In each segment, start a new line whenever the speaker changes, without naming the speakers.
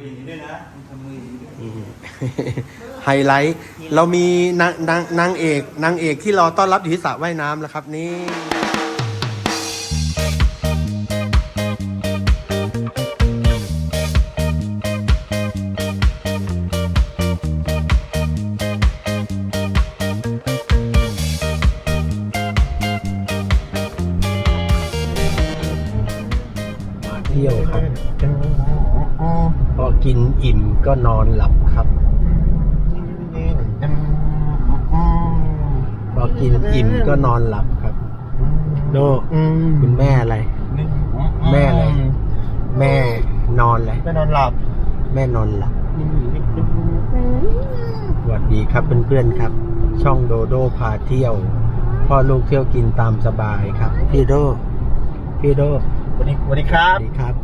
มืออย่างนี้ด้วยนะมึงทำมืออย่างนี้ด้วย
ไฮไลท์ เรามีนางนางนางเอกนางเอกที่รอต้อนรับอยู่ที่สระว่ายน้ำแล้วครับนี่ ก็นอนหลับครับพอกินอิ่มก็นอนหลับครับโดคุณแม่อะไร แม่อะไร แม่นอนอะไร
ไม่นอนหลับ
แม่นอนหลับสวัสดีครับเพื่อนๆครับ ช่องโดโดพาเที่ยวพ่อลูกเที่ยวกินตามสบายครับ พี่โดพี่โด
สวัสดีสวัสดีครั
ส
บ
วัสดีครับ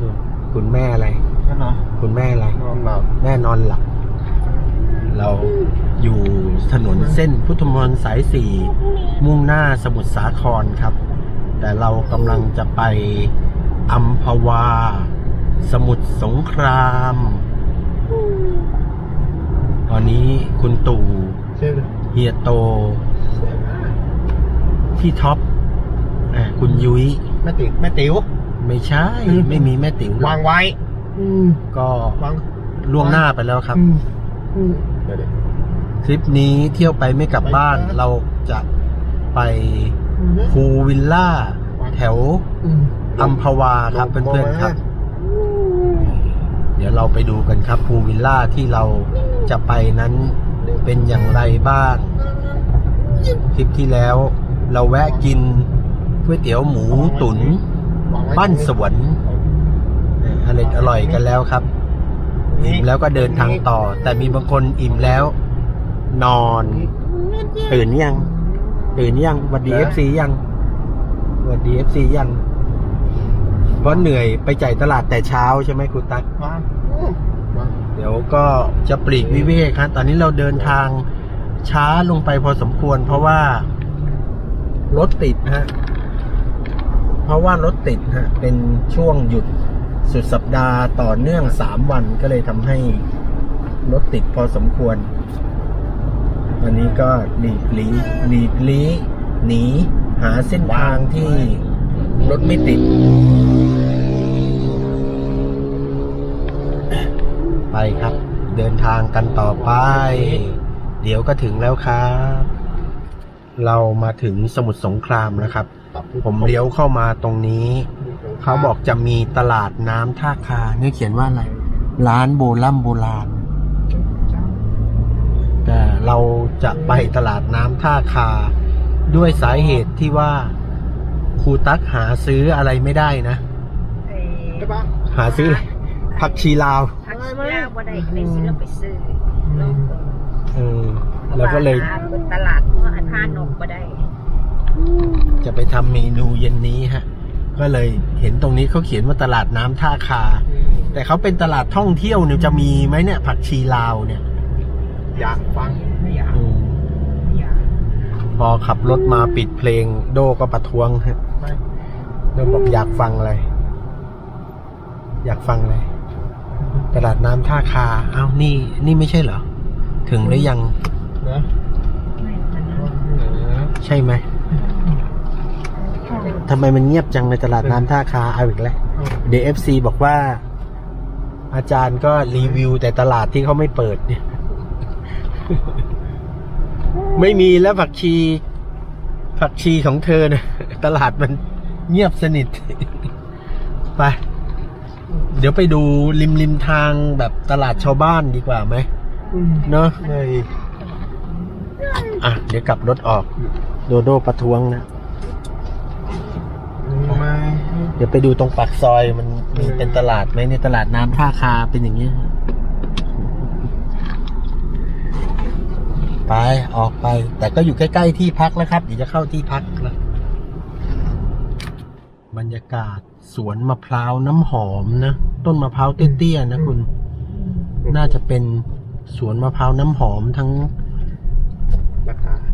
นู่นคุณแม่อะไร
นั่นเหรอ
คุณแม่อะไร
นอนหลับ
แน่นอนหลับ เราอยู่ถนนเส้นพุทธมณฑลสายสี่มุ่งหน้าสมุทรสาครครับ แต่เรากำลังจะไปอัมพวา สมุทรสงคราม ตอนนี้คุณตู่
ชื่อ
เฮียโต พี่ท็อปอ่าคุณยุ้ย
แม่ติ๋วแม่ติ๋ว
ไม่ใช่ ไม่มีแม่ติ๋วหรอก
วางไว้
ก็
วาง
ล่วงหน้าไปแล้วครับ
เดี๋ยวเดี๋ยว
ทริปนี้เที่ยวไปไม่กลับบ้าน
ไปนะ
เราจะไปภูวิลล่า แถวอัมพวาครับเพื่อนๆครับ เดี๋ยวเราไปดูกันครับภูวิลล่าที่เราจะไปนั้นเป็นอย่างไรบ้างทริปที่แล้ว เราแวะกินก๋วยเตี๋ยวหมูตุ๋น
วางไว้
บ้านสวน อร่อยอร่อยกันแล้วครับ อิ่มแล้วก็เดินทางต่อ แต่มีบางคนอิ่มแล้ว นอน ตื่นยัง ตื่นยังหวัดดีเอฟซียังหวัดดีเอฟซียังเพราะเหนื่อยไปจ่ายตลาดแต่เช้าใช่ไหมคุณตั๊ก
วางวาง
เดี๋ยวก็จะปลีกวิเวกครับตอนนี้เราเดินทางช้าลงไปพอสมควร เพราะว่ารถติดฮะเพราะว่ารถติดฮะเป็นช่วงหยุด สุดสัปดาห์ต่อเนื่องสามวันก็เลยทำให้รถติดพอสมควร วันนี้ก็หลีกลีหลีกลีหนี หาเส้นทางที่รถไม่ติด ไปครับ เดินทางกันต่อไป เดี๋ยวก็ถึงแล้วครับ เรามาถึงสมุทรสงครามแล้วครับ ผมเลี้ยวเข้ามาตรงนี้ เขาบอกจะมีตลาดน้ำท่าคาเนี่ยเขียนว่าอะไร ร้านโบราณโบราณ แต่เราจะไปตลาดน้ำท่าคา ด้วยสาเหตุที่ว่าครูตักหาซื้ออะไรไม่ได้นะ
ใช่ปะ
หาซื้ออะไรผักชีลาว
ทักชีลาวบ่ได้ก็เลยสิเราไปซื้อเรา
เออแล้วก็เลย
หาบนตลาดเพราะอันท่านกบ่ได้
จะไปทำเมนูเย็นนี้ฮะ ก็เลยเห็นตรงนี้เขาเขียนว่าตลาดน้ำท่าคา แต่เขาเป็นตลาดท่องเที่ยวเนี่ยจะมีไหมเนี่ย ผักชีลาวเนี่ย
อยากฟังไม่อยาก
อืม
ไม่อยาก
พอขับรถมาปิดเพลง โดก็ประท้วงฮะ
ไม่
โดบอกอยากฟังอะไร อยากฟังอะไรตลาดน้ำท่าคาอ้าวนี่ นี่ไม่ใช่เหรอ ถึงหรือยัง
นะ
ใช่ไหม ทำไมมันเงียบจังในตลาดน้ำท่าคาเอาอีกแล้วเดฟซีบอกว่า อาจารย์ก็รีวิวแต่ตลาดที่เขาไม่เปิดเนี่ย ไม่มีแล้วผักชี ผักชีของเธอเนี่ยตลาดมันเงียบสนิท ไป เดี๋ยวไปดูริมริมทางแบบตลาดชาวบ้านดีกว่าไหมเนอะ
เลย
อะ เดี๋ยวกลับรถออก โดโดประท้วงนะ
ไม่
เดี๋ยวไปดูตรงปากซอยมันมีเป็นตลาดไหมในตลาดน้ำท่าคาเป็นอย่างนี้ ไปออกไป แต่ก็อยู่ใกล้ๆที่พักแล้วครับ เดี๋ยวจะเข้าที่พักแล้วบรรยากาศสวนมะพร้าวน้ำหอมนะ ต้นมะพร้าวเตี้ยๆนะคุณ น่าจะเป็นสวนมะพร้าวน้ำหอมทั้ง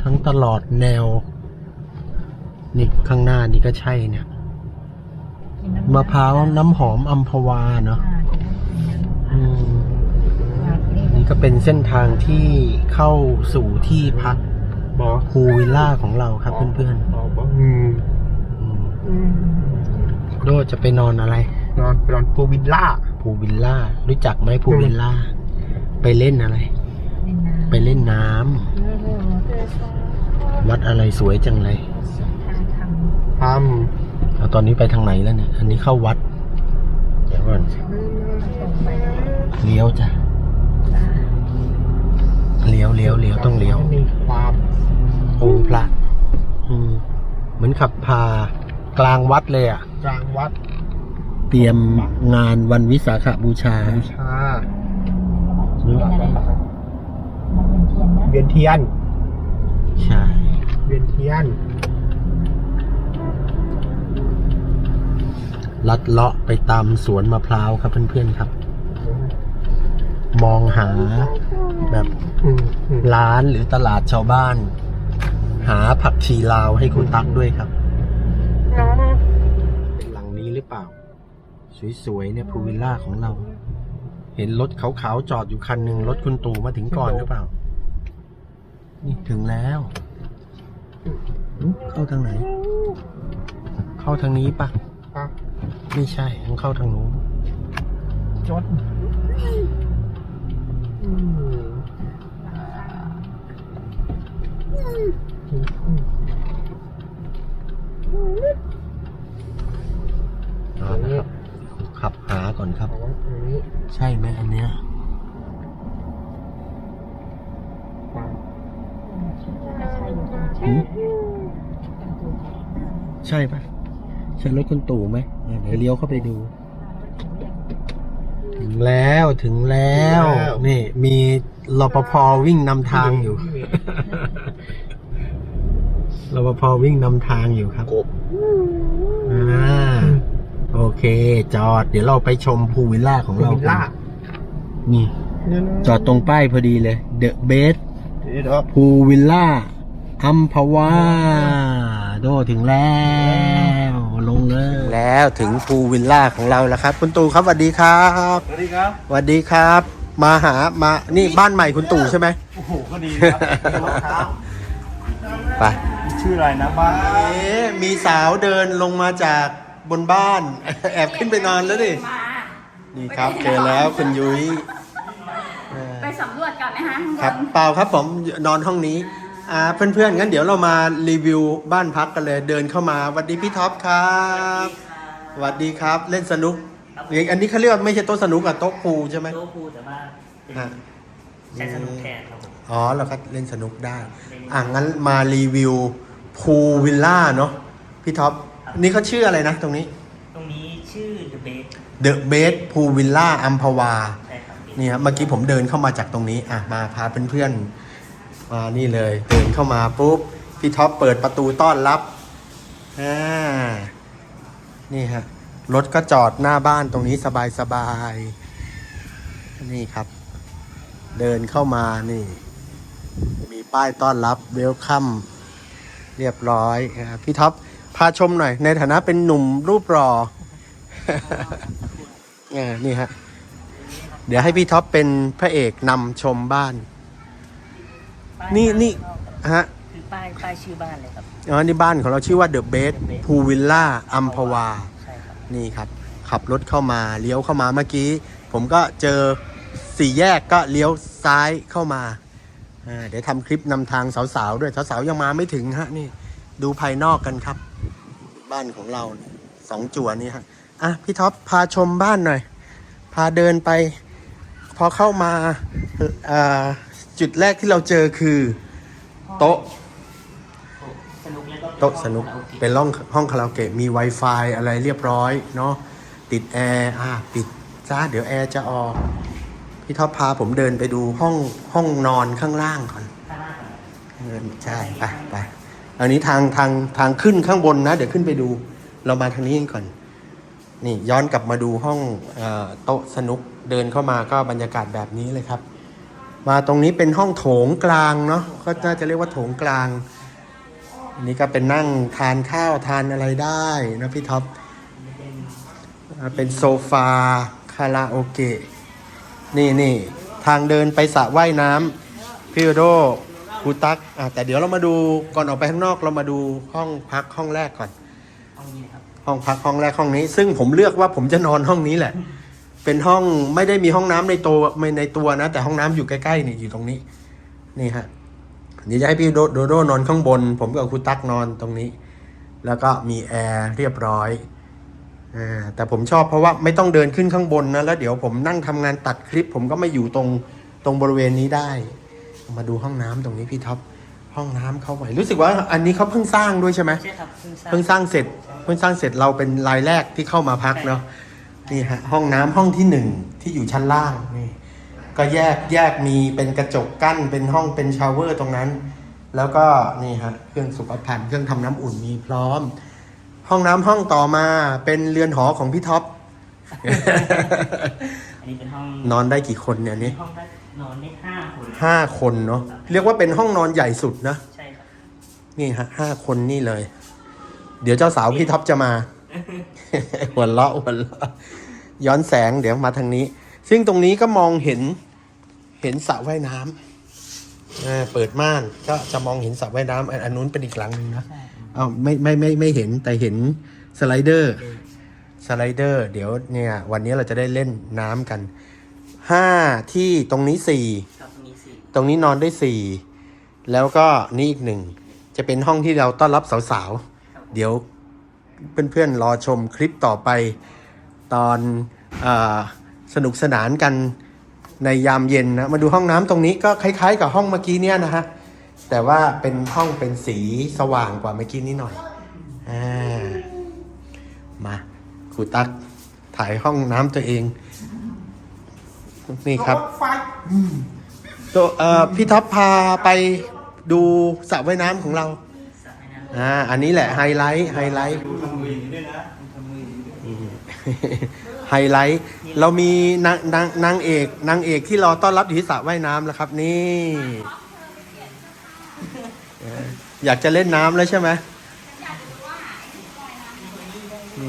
ทั้งตลอดแนว นี่ข้างหน้านี่ก็ใช่เนี่ย มะพร้าวน้ำหอมอัมพวาเนาะ
อ่า
อืมนี่ก็เป็นเส้นทางที่เข้าสู่ที่พัก
บอ
พูลวิลล่าของเราครับเพื่อน
บอบอกอืม
ๆอืมโดจะไปนอนอะไร
นอนนอนพูลวิลล่า
พูลวิลล่า รู้จักไหมพูลวิลล่า ไปเล่นอะไร ไปเล่นน้ำวัดอะไรสวยจังเลย
ท
เอาตอนนี้ไปทางไหนแล้วเนี่ย อันนี้เข้าวัด เดี๋ยวก่อนำเลี้ยวจ้ะ เลี้ยวเลี้ยวเลี้ยวต้องเลี้ยว
มีความ
องค์พระอืมเหมือนขับพากลางวัดเลยอะ
กลางวัด
เตรียมงานวันวิสาขบูชา
บูชาเวียนเทียน
ใช่
เวียนเทียน
ลัดเลาะไปตามสวนมะพร้าวครับเพื่อนๆครับ มองหาแบบร้านหรือตลาดชาวบ้าน หาผักชีลาวให้คุณตักด้วยครับ เป็นหลังนี้หรือเปล่า สวยๆเนี่ยพูลวิลล่าของเรา เห็นรถขาวๆจอดอยู่คันหนึ่งรถคุณตู่มาถึงก่อนหรือเปล่า นี่ถึงแล้วเข้าทางไหน เข้าทางนี้ปะ่ะ ไม่ใช่ต้องเข้าทางนู้น
จดอืมอืม
เอาละครับ ขับหาก่อนครับ
เอาไว้ตรงนี้
ใช่ไหมอันเนี้ย
วาง
หืมใช่ปะ ใช่รถคุณตู่ไหมอะเดี๋ยวเลี้ยวเข้าไปดูถึงแล้ว ถึงแล้ว นี่ มีรปภวิ่งนำทางอยู่รปภวิ่งนำทางอยู่ครับ
กบ
อ่าโอเค จอด เดี๋ยวเราไปชมพูลวิลล่าของ
พูล
เรา
วิลล่า
นี่ จอดตรงป้ายพอดีเลย The Best
เดี๋ยวเดี๋ยว
พูลวิลล่าอัมพวาโดถึงแล้ว ลงเลย แล้วถึงพูลวิลล่าของเราแล้วครับ คุณตู่ครับสวัสดีครับ
สวัสดีครับ
สวัสดีครับ มาหามานี่บ้านใหม่คุณตู่ใช่ไหม
โอ้โหก็ดีครับรองเท้า
ไป
ชื่ออะไรนะบ้าน
เอ๊ะมีสาวเดินลงมาจากบนบ้าน แอบขึ้นไปนอนแล้วดิ
มา
นี่ครับเจอแล้วคุณยุ้ยเออ
ไปสำรวจก่อนนะคะข้างบน
ครับเปล่าครับผมนอนห้องนี้ อ่าเพื่อนๆงั้นเดี๋ยวเรามารีวิวบ้านพักกันเลย เดินเข้ามาสวัสดีพี่ท็อปครับสวัสดีครับ เล่นสนุกอย่างอันนี้เขาเรียกว่าไม่ใช่โต๊ะสนุกอะโต๊ะพูลใช่ไหม
โต๊ะพูลแต่ว่าเป็น
อะ
ใช้สนุกแทนครับผม
อ๋อเราก็เล่นสนุกได้ อะงั้นมารีวิวพูลวิลล่าเนาะพี่ท็อปนี่เขาชื่ออะไรนะตรงนี้
ตรงนี้ชื่อ The Base
The Best Pool Villa อัมพวา
ใช่ครับ
นี่ครับเมื่อกี้ผมเดินเข้ามาจากตรงนี้อะมาพาเพื่อนๆ มานี่เลยเดินเข้ามาปุ๊บพี่ท็อปเปิดประตูต้อนรับอ่านี่ฮะรถก็จอดหน้าบ้านตรงนี้สบายๆนี่ครับ เดินเข้ามานี่ มีป้ายต้อนรับเวลคัมเรียบร้อยครับพี่ท็อปพาชมหน่อย ในฐานะเป็นหนุ่มรูปรออ่านี่ฮะ เดี๋ยวให้พี่ท็อปเป็นพระเอกนำชมบ้าน
ป้าย
นี่นี่ฮะ
คือป้ายป้ายชื่อบ้านเลยครับ
อ๋อนี่บ้านของเราชื่อว่า The Best Pool Villa อัมพวา
ใช่ครับ
นี่ครับ ขับรถเข้ามาเลี้ยวเข้ามาเมื่อกี้ ผมก็เจอสี่แยกก็เลี้ยวซ้ายเข้ามาอ่าเดี๋ยวทำคลิปนำทางสาวๆด้วยสาวๆยังมาไม่ถึงฮะนี่ ดูภายนอกกันครับ บ้านของเราเนี่ยสองจั่วนี่ฮะอะพี่ท็อปพาชมบ้านหน่อย พาเดินไป พอเข้ามาเอ่อ จุดแรกที่เราเจอคือ โต๊ะ
สนุกแล้วก็
โต๊ะสนุกเป็นห้องห้องคาราโอเกะมี Wi-Fi อะไรเรียบร้อยเนาะติดแอร์อะปิดจ้าเดี๋ยวแอร์จะออก พี่ท็อปพาผมเดินไปดูห้องห้องนอนข้างล่างก่อน
ข้างล่างครับ
เออใช่ไปไปอันนี้ทางทางทางขึ้นข้างบนนะ เดี๋ยวขึ้นไปดู เรามาทางนี้กันก่อน นี่ย้อนกลับมาดูห้องเออโต๊ะสนุกเดินเข้ามาก็บรรยากาศแบบนี้เลยครับ มาตรงนี้เป็นห้องโถงกลางเนาะก็น่าจะเรียกว่าโถงกลางอันนี้ก็เป็นนั่งทานข้าวทานอะไรได้นะพี่ท็อป
นี่เป็น
อ่าเป็นโซฟาขาราโอเกะนี่นี่ทางเดินไปสระว่ายน้ำพี่โดครูตักอะแต่เดี๋ยวเรามาดูก่อนออกไปข้างนอกเรามาดูห้องพักห้องแรกก่อน
ห้องนี้นะครับ
ห้องพักห้องแรกห้องนี้ ซึ่งผมเลือกว่าผมจะนอนห้องนี้แหละ เป็นห้องไม่ได้มีห้องน้ำในตัวไม่ในตัวนะ แต่ห้องน้ำอยู่ใกล้ๆนี่อยู่ตรงนี้ นี่ฮะเดี๋ยวจะให้พี่โดโดโดนอนข้างบน ผมกับครูตักนอนตรงนี้ แล้วก็มีแอร์เรียบร้อยอ่าแต่ผมชอบเพราะว่าไม่ต้องเดินขึ้นข้างบนนะแล้วเดี๋ยวผมนั่งทำงานตัดคลิป ผมก็ไม่อยู่ตรงตรงบริเวณนี้ได้ มาดูห้องน้ำตรงนี้พี่ท็อปห้องน้ำเขาไหวรู้สึกว่าอันนี้เขาเพิ่งสร้างด้วยใช่ไหม
ใช่ครับเพิ่งสร้าง
เพิ่งสร้างเสร็จเพิ่งสร้างเสร็จเราเป็นรายแรกที่เข้ามาพักเนาะ นี่ฮะห้องน้ำห้องที่หนึ่งที่อยู่ชั้นล่างนี่ก็แยกแยกมีเป็นกระจกกั้นเป็นห้องเป็นชาวเวอร์ตรงนั้น แล้วก็นี่ฮะเครื่องสุขภัณฑ์เครื่องทำน้ำอุ่นมีพร้อม ห้องน้ำห้องต่อมาเป็นเรือนหอของพี่ท็อป
อันนี้เป็นห้อง
นอนได้กี่คนเนี่ยนี่
ห้องได้นอนได้ห้าคน
ห้าคนเนาะเรียกว่าเป็นห้องนอนใหญ่สุดนะ
ใช่ครับ
นี่ฮะห้าคนนี่เลย เดี๋ยวเจ้าสาวพี่ท็อปจะมาหัวเราะหัวเราะ ย้อนแสงเดี๋ยวมาทางนี้ ซึ่งตรงนี้ก็มองเห็นเห็นสระว่ายน้ำอ่าเปิดม่านก็จะมองเห็นสระว่ายน้ำอันอันนู้นเป็นอีกหลังหนึ่งนะ
ใช่
อ้าวไม่ไม่ไม่ไม่เห็นแต่เห็นสไลเดอร์สไลเดอร์ เดี๋ยวเนี่ยวันนี้เราจะได้เล่นน้ำกันห้าที่ตรงนี้สี่
ครับตรงนี้สี่
ตรงนี้นอนได้สี่แล้วก็นี่อีกหนึ่งจะเป็นห้องที่เราต้อนรับสาวๆ เดี๋ยวเพื่อนๆรอชมคลิปต่อไป ตอนอาสนุกสนานกันในยามเย็นนะ มาดูห้องน้ำตรงนี้ก็คล้ายๆ กับห้องเมื่อกี้เนี่ยนะฮะ แต่ว่าเป็นห้องเป็นสีสว่างกว่าเมื่อกี้นี้หน่อยอ่ามาครูตักถ่ายห้องน้ำตัวเอง นี่ครับตัวเอ่อพี่ท็อปพาไปดูสระว่ายน้ำของเรา
สระว่ายน้
อ่าอันนี้แหละไฮไลท์ไฮไลท์ ไฮไลท์ เรามีนางนางนางเอกนางเอกที่รอต้อนรับอยู่ที่สระว่ายน้ำแล้วครับ นี่ อยากจะเล่นน้ำแล้วใช่ไหมอื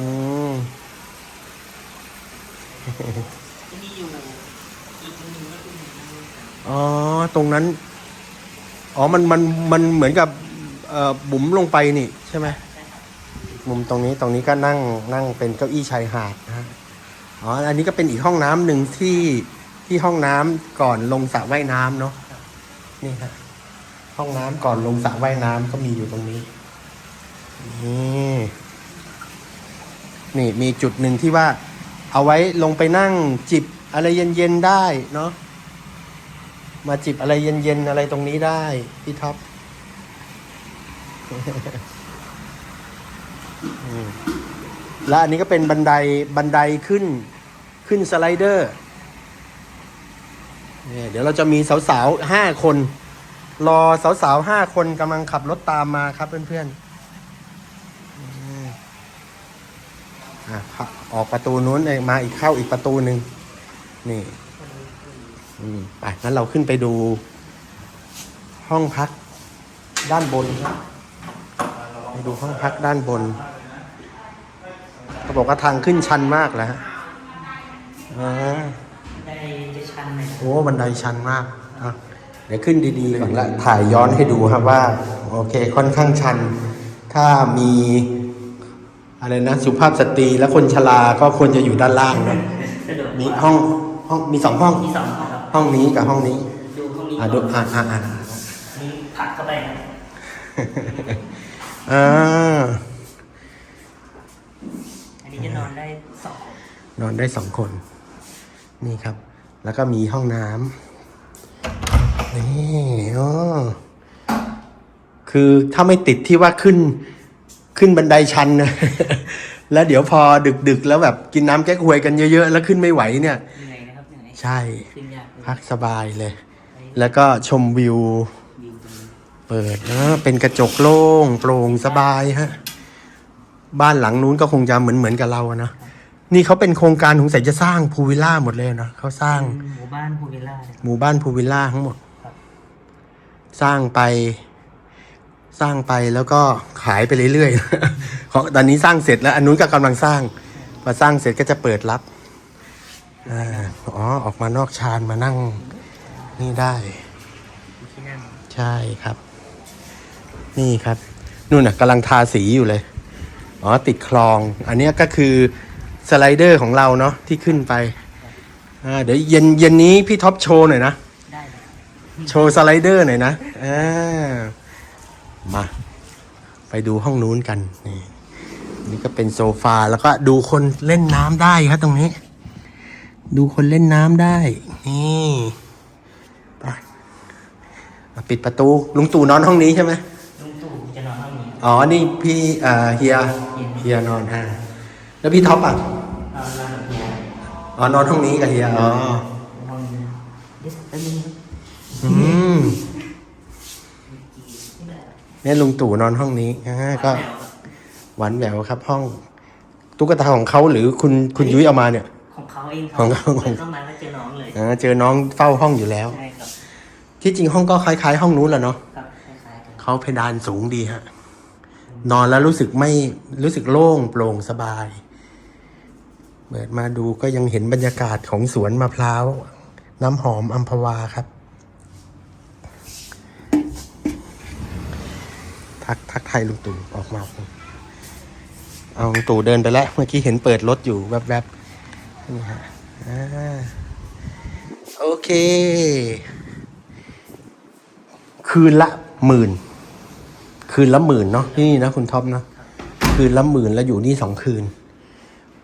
ม
อ๋อ
ตรงนั้น อ๋อ มัน มัน มันเหมือนกับบุ๋มลงไปนี่ ใช่ไหม มุมตรงนี้ตรงนี้ก็นั่งนั่งเป็นเก้าอี้ชายหาดนะฮะอ๋ออันนี้ก็เป็นอีกห้องน้ำหนึ่งที่ที่ห้องน้ำก่อนลงสระว่ายน้ำเนาะนี่ฮะห้องน้ำก่อนลงสระว่ายน้ำก็มีอยู่ตรงนี้นี่นี่มีจุดหนึ่งที่ว่า เอาไว้ลงไปนั่งจิบอะไรเย็นๆได้เนาะมาจิบอะไรเย็นๆอะไรตรงนี้ได้ พี่ท็อป และอันนี้ก็เป็นบันไดบันไดขึ้นขึ้นสไลเดอร์เนี่ยเดี๋ยวเราจะมีสาวๆห้าคน รอสาวๆห้าคนกำลังขับรถตามมาครับเพื่อนๆอะออกประตูนู้นเองมาอีกเข้าอีกประตูหนึ่งนี่ไปงั้นเราขึ้นไปดู ห้องพักด้านบนครับไปดูห้องพักด้านบน เขาบอกว่าทางขึ้นชันมากแล้วฮะอ่า
ได้จะชันหน่อย
โอ้บันไดชันมากอะเดี๋ยวขึ้นดีๆก่อนละถ่ายย้อนให้ดูครับว่า โอเคค่อนข้างชัน ถ้ามีอะไรนะสุภาพสตรีและคนชราก็ควรจะอยู่ด้านล่างนะ
สะดวก
มีห้องห้องมีสองห้อง
มีสองห้องครับ
ห้องนี้กับห้องนี้
ดูห้องนี้
อะดูอะอะอะ
นี่ผลักเข้าไปครับ
อ่า
อันนี้จะนอนได้สอง
นอนได้สองคน นี่ครับ แล้วก็มีห้องน้ำนี่อ๋อคือถ้าไม่ติดที่ว่าขึ้นขึ้นบันไดชันนะแล้วเดี๋ยวพอดึกๆ แล้วแบบกินน้ำแก้หวยกันเยอะๆ แล้วขึ้นไม่ไหวเนี่ย
เหนื่อยนะครับเหนื่อย
ใช่
ขึ้นยากเลย
พักสบายเลย แล้วก็ชมวิว
วิวตรงนี้
เปิดนะเป็นกระจกโล่งโปร่งสบายฮะ บ้านหลังนู้นก็คงจะเหมือนเหมือนกับเราอะนะ นี่เขาเป็นโครงการของใส่จะสร้างพูลวิลล่าหมดเลยนะเขาสร้าง
หมู่บ้านพูวิลล่าเลยครับ
หมู่บ้านพูลวิลล่าทั้งหมด
ครับ
สร้างไป สร้างไปแล้วก็ขายไปเรื่อยๆเพราะตอนนี้สร้างเสร็จแล้วอันนู้นก็กำลังสร้างพอสร้างเสร็จก็จะเปิดรับอ่าอ๋อออกมานอกชานมานั่งนี่ได้
ที่นั่ง
ใช่ครับ นี่ครับนู่นน่ะกำลังทาสีอยู่เลย อ๋อติดคลอง อันเนี้ยก็คือ สไลเดอร์ของเราเนาะที่ขึ้นไปอ่าเดี๋ยวเย็นเย็นนี้พี่ท็อปโชว์หน่อยนะ
ได้เลย
โชว์สไลเดอร์หน่อยนะอ่ามา ไปดูห้องนู้นกันนี่นี่ก็เป็นโซฟาแล้วก็ดูคนเล่นน้ำได้ครับตรงนี้ ดูคนเล่นน้ำได้ นี่ไปมาปิดประตูลุงตู่นอนห้องนี้ใช่ไหม
ลุงตู่จะนอนห้องนี้
อ๋อนี่พี่เอ่อเฮียเฮียนอนฮะ แล้วพี่ท็อปอะ
นอนนอนกับเฮีย
อ๋อนอนห้องนี้กับเฮียอ๋อ
ห้องนี้เดี๋ยวแป๊บนึง
อืมเนี่ยลุงตู่นอนห้องนี้อ่าก็หวานแหววครับ ห้อง ตุ๊กตาของเขาหรือคุณคุณยุ้ยเอามาเนี่ย
ของเขาเอง
ของเขา
เปิดเข้ามาแล้วเจอน้องเลย
อ่าเจอน้องเฝ้าห้องอยู่แล้ว
ใช่ครับ
ที่จริงห้องก็คล้าย ๆ ห้องนู้นแหละเนาะ
ครับคล้ายๆกัน
เขาเพดานสูงดีฮะ นอนแล้วรู้สึกไม่รู้สึกโล่งโปร่งสบาย เปิดมาดูก็ยังเห็นบรรยากาศของสวนมะพร้าว น้ำหอมอัมพวาครับ ทักทักไทยลุงตู่ออกมาเอาลุงตู่เดินไปแล้ว เมื่อกี้เห็นเปิดรถอยู่แวบๆนี่ฮะอ่าโอเค คืนละหมื่น คืนละหมื่นเนาะที่นี่นะคุณท็อปเนาะคืนละหมื่นแล้วอยู่นี่สองคืน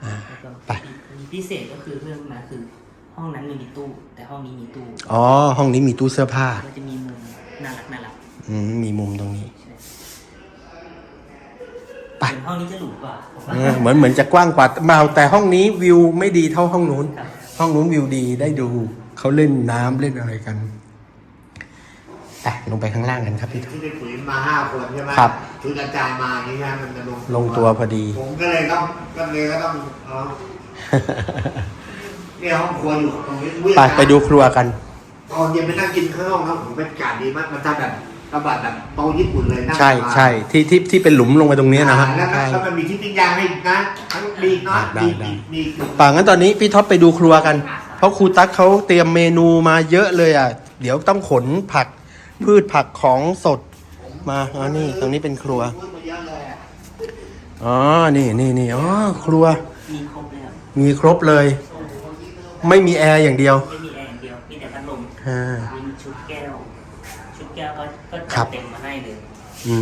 แล้วก็
ไป
มีพิเศษก็คือเรื่องมาคือ ห้องนั้นไม่มีตู้ แต่ ห้องนี้มีตู้
อ๋อ ห้องนี้มีตู้เสื้อผ้า
ก็จะมีมุมน่ารักน่ารัก
อืมมีมุมตรงนี้
ใช่
ไป
ส่วนห้องนี้จะหรูกว่าผมว่า
เออเหมือนเหมือนจะกว้างกว่าเมาแต่ห้องนี้วิวไม่ดีเท่าห้องนู้น
ครับ
ห้องนู้นวิวดีได้ดูเขาเล่นน้ำเล่นอะไรกันไปลงไปข้างล่างกันครับพี่ท็อป
ที่ได้คุยมาห้าคนใช่ไหม
ครับ
คือกระจายมาอย่างนี้นะมันจะลง
ลงตัวพอดี
ผมก็เลยต้องก็เลยก็ต้องเอา เนี่ยห้องครัวอยู่ตรงนี้อุ้ย
ไปไปดูครัวกัน
ตอนเย็นไปนั่งกินข้างนอกนะผมบรรยากาศดีมากมันทำแบบกระบะแบบโต๊ะญี่ปุ่นเลยนั่ง
ใช่
สบาย
ใช่ที่ที่ที่เป็นหลุมลงไปตรงนี้นะฮะ
อ่าแล้วก็
ใช่
แล้วมันมีที่ปิ้งย่างให้อีกนะทั้งมีเนาะ
ได้
มี
ได้
มีมีคือ
ป่างั้นตอนนี้พี่ท็อปไปดูครัวกัน เพราะครูตั๊กเขาเตรียมเมนูมาเยอะเลยอะ เดี๋ยวต้องขนผักพืชผักของสดมาอ๋อนี่ตรงนี้เป็นครัว
พูดมาเยอะเลยอะ
อ๋อ นี่นี่นี่อ๋อ ครัว
มีครบเลยครับ
มีครบเลย ไม่มีแอร์อย่างเดียว
ไม่มีแอร์อย่างเดียวมีแต่พัดลม
อ่า
มีชุดแก้ว ชุดแก้วก็ก็
ครั
จั
บ
ดเต็มมาให้เลย
อื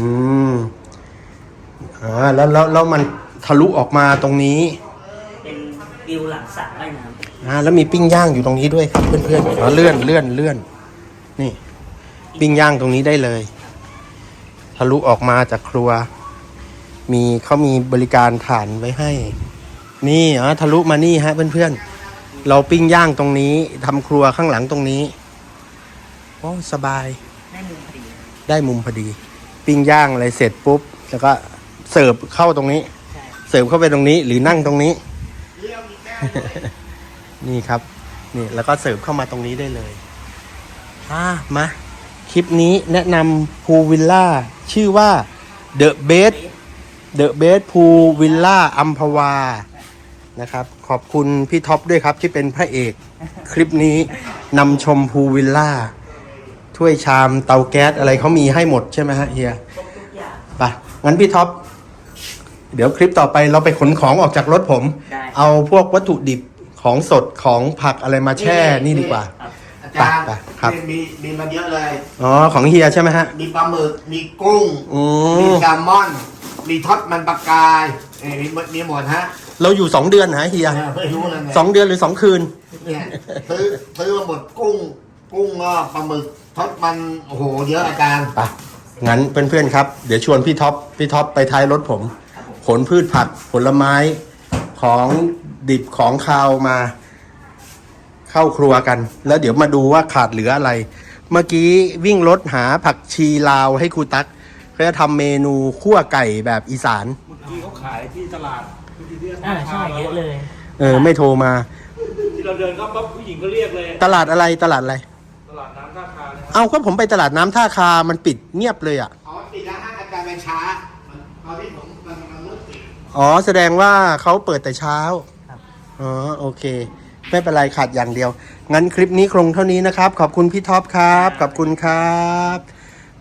มอ่าแล้วแล้วแล้วมันทะลุออกมาตรงนี้
เป็นวิวหลังสระว่ายน้
อ่าแล้วมีปิ้งย่างอยู่ตรงนี้ด้วยครับเพื่อนๆอ๋อเลื่อนเลื่อนเลื่อนนี่ ปิ้งย่างตรงนี้ได้เลย ทะลุออกมาจากครัว มีเขามีบริการฐานไว้ให้ นี่อ๋อทะลุมานี่ฮะเพื่อนๆ เราปิ้งย่างตรงนี้ทำครัวข้างหลังตรงนี้โอ้สบาย
ได้มุมพอดี
ได้มุมพอดี ปิ้งย่างอะไรเสร็จปุ๊บ แล้วก็เสิร์ฟเข้าตรงนี้ เสิร์ฟเข้าไปตรงนี้ หรือนั่งตรงนี้ นี่ครับ นี่แล้วก็เสิร์ฟเข้ามาตรงนี้ได้เลยอ่ามา คลิปนี้แนะนำพูวิลล่า ชื่อว่า The Best The Best Pool Villa อัมพวา นะครับ ขอบคุณพี่ท็อปด้วยครับที่เป็นพระเอกคลิปนี้นำชมพูวิลล่า ถ้วยชามเตาแก๊สอะไรเขามีให้หมดใช่ไหมฮะเฮีย
ครบทุกอย่าง
ไปงั้นพี่ท็อป เดี๋ยวคลิปต่อไปเราไปขนของออกจากรถผม
ได้
เอาพวกวัตถุดิบของสดของผักอะไรมาแช่นี่ดีกว่า
ครับ
อาจารย์
ไปๆครับ
มีมีมาเยอะเลย
อ๋อของเฮียใช่ไหมฮะ
มีปลาหมึก มีกุ้ง
อื
มี
ม
แซลมอน มีทอดมันปลากายเอ้ยมีหมดมีหมดฮะ
เราอยู่สองเดือนฮะเฮีย
เออไม่รู้เลยไง
สองเดือนหรือสองคืน
เนี่ยซื้อซื้อมาหมดกุ้ง กุ้งก็ปลาหมึกทอดมันโอ้โหเยอะอาจารย์
ไปงั้นเพื่อนๆครับ เดี๋ยวชวนพี่ท็อปพี่ท็อปไปท้ายรถผมขนพืชผักผลไม้ของดิบของคาวมา เข้าครัวกัน แล้วเดี๋ยวมาดูว่าขาดเหลืออะไร เมื่อกี้วิ่งรถหาผักชีลาวให้ครูตั๊กเขาจะทำเมนูคั่วไก่แบบอีสาน
เมื่อกี้เขาขายที่ตลาดที่ที่
อ่าใช่เยอะเลย
เออ ไม่โทรมา
ที่เราเดินเข้าปั๊บผู้หญิงก็เรียกเลย
ตลาดอะไรตลาดอะไร
ตลาดน้ำท่าคาเลยครับ
เอาก็ผมไปตลาดน้ำท่าคา มันปิดเงียบเลยอะ
อ๋อปิดแล้วฮะอาจารย์ไปช้ามันตอนที่ผมมันมันมืดปิด
อ๋อ แสดงว่าเขาเปิดแต่เช้า
ครับ
อ๋อ โอเค ไม่เป็นไรขาดอย่างเดียว งั้นคลิปนี้คงเท่านี้นะครับ ขอบคุณพี่ท็อปครับ ขอบคุณครับ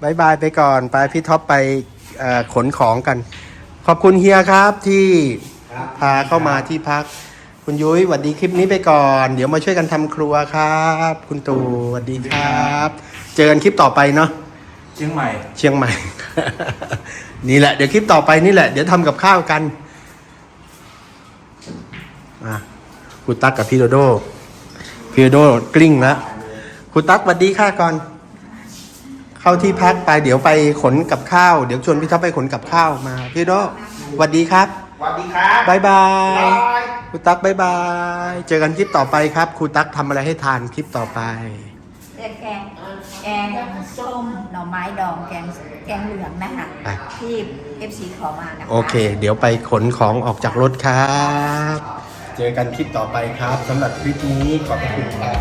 บายบายไปก่อน ไปพี่ท็อปไปเอ่อขนของกัน ขอบคุณเฮียครับที่ พาเข้ามาที่พัก คุณยุ้ยสวัสดีคลิปนี้ไปก่อน เดี๋ยวมาช่วยกันทำครัวครับ คุณตู่สวัสดีครับ เจอกันคลิปต่อไปเนาะ
เชียงใหม่
เชียงใหม่ นี่แหละ เดี๋ยวคลิปต่อไปนี่แหละ เดี๋ยวทำกับข้าวกันอะคุณตั๊กกับพี่โดโดพี่โดโดกลิ้งแล้วคุณตั๊กสวัสดีค่ะก่อนเข้าที่พักไปเดี๋ยวไปขนกับข้าว เดี๋ยวชวนพี่ท็อปไปขนกับข้าวมา พี่โดสวัสดีครับ
สวัสดีครับ
บายบาย
บาย
คุณตั๊กบายบาย เจอกันคลิปต่อไปครับครูตั๊กทำอะไรให้ทานคลิปต่อไป
แกงแกงส้มหน่อไม้ดองแกงแกงเหลืองนะคะ
ไป
ที่เอฟซีขอมานะคะ
โอเค เดี๋ยวไปขนของออกจากรถครับ เจอกันคลิปต่อไปครับสำหรับคลิปนี้ขอบคุณครับ